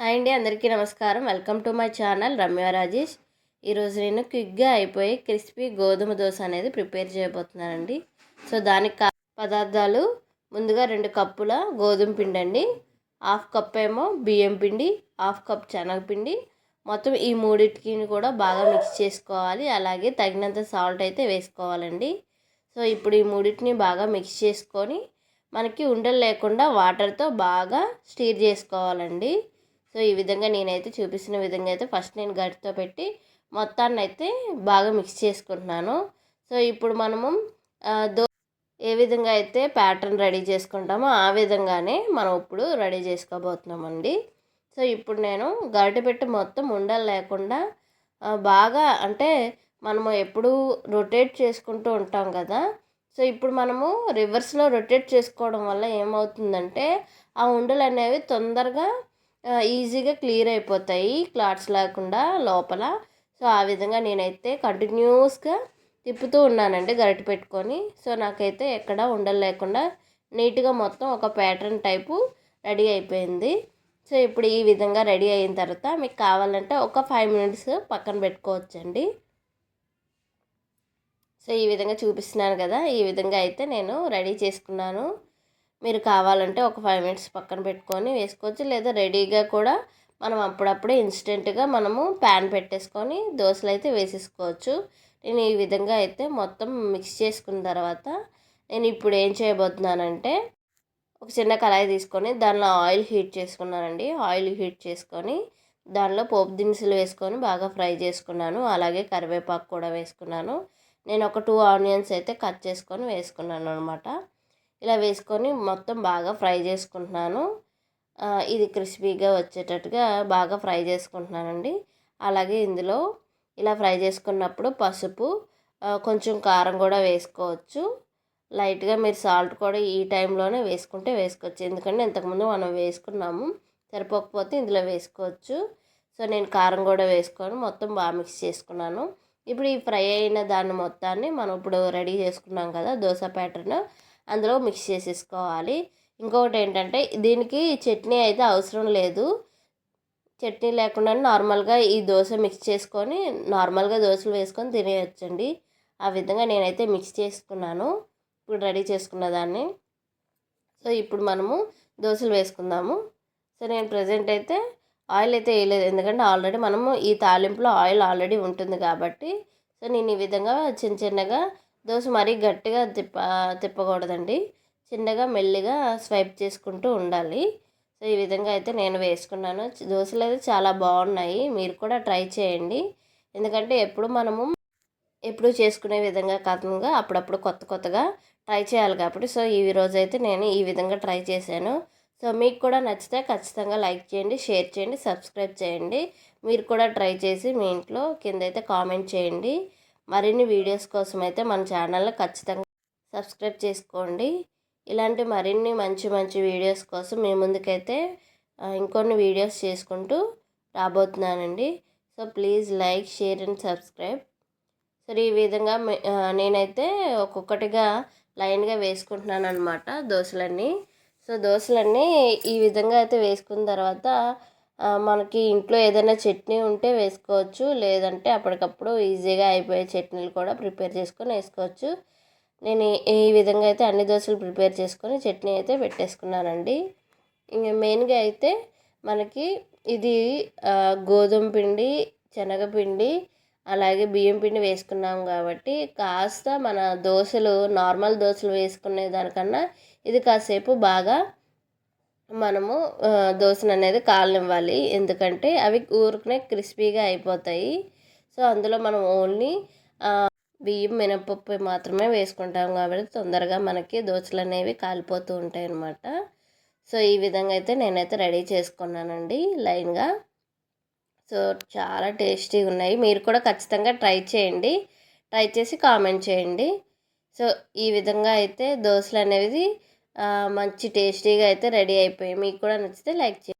Hi అండి అందరికీ నమస్కారం. Welcome to my channel Ramya Rajesh. ఈరోజు నేను క్విక్గా అయిపోయి క్రిస్పీ గోధుమ దోశ అనేది ప్రిపేర్ చేయబోతున్నానండి. సో దానికి కా పదార్థాలు ముందుగా రెండు కప్పుల గోధుమ పిండి అండి. హాఫ్ కప్ ఏమో బియ్యం పిండి హాఫ్ కప్ శనగపిండి మొత్తం ఈ మూడింటికి కూడా బాగా మిక్స్ చేసుకోవాలి. అలాగే తగినంత సాల్ట్ అయితే వేసుకోవాలండి. సో ఇప్పుడు ఈ మూడింటిని బాగా మిక్స్ చేసుకొని మనకి ఉండలు లేకుండా వాటర్తో బాగా స్టీర్ చేసుకోవాలండి. సో ఈ విధంగా నేనైతే చూపిస్తున్న విధంగా అయితే ఫస్ట్ నేను గడితో పెట్టి మొత్తాన్ని అయితే బాగా మిక్స్ చేసుకుంటున్నాను. సో ఇప్పుడు మనము దో ఏ విధంగా అయితే ప్యాటర్న్ రెడీ చేసుకుంటామో ఆ విధంగానే మనం ఇప్పుడు రెడీ చేసుకోబోతున్నామండి. సో ఇప్పుడు నేను గరిటె పెట్టి మొత్తం ఉండలు లేకుండా బాగా అంటే మనము ఎప్పుడు రొటేట్ చేసుకుంటూ ఉంటాం కదా. సో ఇప్పుడు మనము రివర్స్లో రొటేట్ చేసుకోవడం వల్ల ఏమవుతుందంటే ఆ ఉండలు అనేవి తొందరగా ఈజీగా క్లియర్ అయిపోతాయి క్లాట్స్ లేకుండా లోపల. సో ఆ విధంగా నేనైతే కంటిన్యూస్గా తిప్పుతూ ఉన్నానండి గరిట పెట్టుకొని. సో నాకైతే ఎక్కడ ఉండలు లేకుండా నీట్గా మొత్తం ఒక ప్యాటర్న్ టైపు రెడీ అయిపోయింది. సో ఇప్పుడు ఈ విధంగా రెడీ అయిన తర్వాత మీకు కావాలంటే ఒక ఫైవ్ మినిట్స్ పక్కన పెట్టుకోవచ్చండి. సో ఈ విధంగా చూపిస్తున్నాను కదా ఈ విధంగా అయితే నేను రెడీ చేసుకున్నాను. మీరు కావాలంటే ఒక ఫైవ్ మినిట్స్ పక్కన పెట్టుకొని వేసుకోవచ్చు లేదా రెడీగా కూడా మనం అప్పుడప్పుడే ఇన్స్టెంట్గా మనము ప్యాన్ పెట్టేసుకొని దోశలు అయితే వేసేసుకోవచ్చు. నేను ఈ విధంగా అయితే మొత్తం మిక్స్ చేసుకున్న తర్వాత నేను ఇప్పుడు ఏం చేయబోతున్నానంటే ఒక చిన్న కళాయి తీసుకొని దానిలో ఆయిల్ హీట్ చేసుకున్నానండి. ఆయిల్ హీట్ చేసుకొని దానిలో పోపు దినుసులు వేసుకొని బాగా ఫ్రై చేసుకున్నాను. అలాగే కరివేపాకు కూడా వేసుకున్నాను. నేను ఒక టూ ఆనియన్స్ అయితే కట్ చేసుకొని వేసుకున్నాను అనమాట ఇలా వేసుకొని మొత్తం బాగా ఫ్రై చేసుకుంటున్నాను. ఇది క్రిస్పీగా వచ్చేటట్టుగా బాగా ఫ్రై చేసుకుంటున్నానండి. అలాగే ఇందులో ఇలా ఫ్రై చేసుకున్నప్పుడు పసుపు కొంచెం కారం కూడా వేసుకోవచ్చు. లైట్గా మీరు సాల్ట్ కూడా ఈ టైంలోనే వేసుకుంటే వేసుకోవచ్చు. ఎందుకంటే ఇంతకుముందు మనం వేసుకున్నాము సరిపోకపోతే ఇందులో వేసుకోవచ్చు. సో నేను కారం కూడా వేసుకొని మొత్తం బాగా మిక్స్ చేసుకున్నాను. ఇప్పుడు ఈ ఫ్రై అయిన దాన్ని మొత్తాన్ని మనం ఇప్పుడు రెడీ చేసుకున్నాం కదా దోశ ప్యాటర్న్. అందులో మిక్స్ చేసేసుకోవాలి. ఇంకొకటి ఏంటంటే దీనికి చట్నీ అయితే అవసరం లేదు. చట్నీ లేకుండా నార్మల్గా ఈ దోశ మిక్స్ చేసుకొని నార్మల్గా దోశలు వేసుకొని తినేయచ్చండి. ఆ విధంగా నేనైతే మిక్స్ చేసుకున్నాను. ఇప్పుడు రెడీ చేసుకున్న దాన్ని. సో ఇప్పుడు మనము దోశలు వేసుకుందాము. సో నేను ప్రజెంట్ అయితే ఆయిల్ అయితే వేయలేదు. ఎందుకంటే ఆల్రెడీ మనము ఈ తాలింపులో ఆయిల్ ఆల్రెడీ ఉంటుంది కాబట్టి సో నేను ఈ విధంగా చిన్న చిన్నగా దోశ మరీ గట్టిగా తిప్ప తిప్పకూడదండి. చిన్నగా మెల్లిగా స్వైప్ చేసుకుంటూ ఉండాలి. సో ఈ విధంగా అయితే నేను వేసుకున్నాను. దోశలు అయితే చాలా బాగున్నాయి. మీరు కూడా ట్రై చేయండి. ఎందుకంటే ఎప్పుడు మనము ఎప్పుడు చేసుకునే విధంగా కాకుండా అప్పుడప్పుడు కొత్త కొత్తగా ట్రై చేయాలి కాబట్టి. సో ఈ రోజు అయితే నేను ఈ విధంగా ట్రై చేశాను. సో మీకు కూడా నచ్చితే ఖచ్చితంగా లైక్ చేయండి షేర్ చేయండి సబ్స్క్రైబ్ చేయండి. మీరు కూడా ట్రై చేసి మీ ఇంట్లో కింద అయితే కామెంట్ చేయండి. మరిన్ని వీడియోస్ కోసం అయితే మన ఛానల్ని ఖచ్చితంగా సబ్స్క్రైబ్ చేసుకోండి. ఇలాంటి మరిన్ని మంచి మంచి వీడియోస్ కోసం మీ ముందుకైతే ఇంకొన్ని వీడియోస్ చేసుకుంటూ రాబోతున్నానండి. So please like share and subscribe. సరే ఈ విధంగా నేనైతే ఒక్కొక్కటిగా లైన్గా వేసుకుంటున్నాను అనమాట దోశలన్నీ. సో దోశలన్నీ ఈ విధంగా అయితే వేసుకున్న తర్వాత మనకి ఇంట్లో ఏదైనా చట్నీ ఉంటే వేసుకోవచ్చు. లేదంటే అప్పటికప్పుడు ఈజీగా అయిపోయే చట్నీలు కూడా ప్రిపేర్ చేసుకొని వేసుకోవచ్చు. నేను ఈ విధంగా అయితే అన్ని దోశలు ప్రిపేర్ చేసుకొని చట్నీ అయితే పెట్టేసుకున్నానండి. ఇంక మెయిన్గా అయితే మనకి ఇది గోధుమ పిండి శనగపిండి అలాగే బియ్యం పిండి వేసుకున్నాం కాబట్టి కాస్త మన దోశలు నార్మల్ దోశలు వేసుకునే దానికన్నా ఇది కాసేపు బాగా మనము దోశను అనేది కాలనివ్వాలి. ఎందుకంటే అవి ఊరుకునే క్రిస్పీగా అయిపోతాయి. సో అందులో మనం ఓన్లీ బియ్యం మినపప్పు మాత్రమే వేసుకుంటాం కాబట్టి తొందరగా మనకి దోశలు అనేవి కాలిపోతూ ఉంటాయి అన్నమాట సో ఈ విధంగా అయితే నేనైతే రెడీ చేసుకున్నానండి లైన్గా. సో చాలా టేస్టీగా ఉన్నాయి. మీరు కూడా ఖచ్చితంగా ట్రై చేయండి. ట్రై చేసి కామెంట్ చేయండి. సో ఈ విధంగా అయితే దోశలు అనేవి మంచి టేస్టీగా అయితే రెడీ అయిపోయాయి మీకు కూడా నచ్చితే లైక్ చేయండి.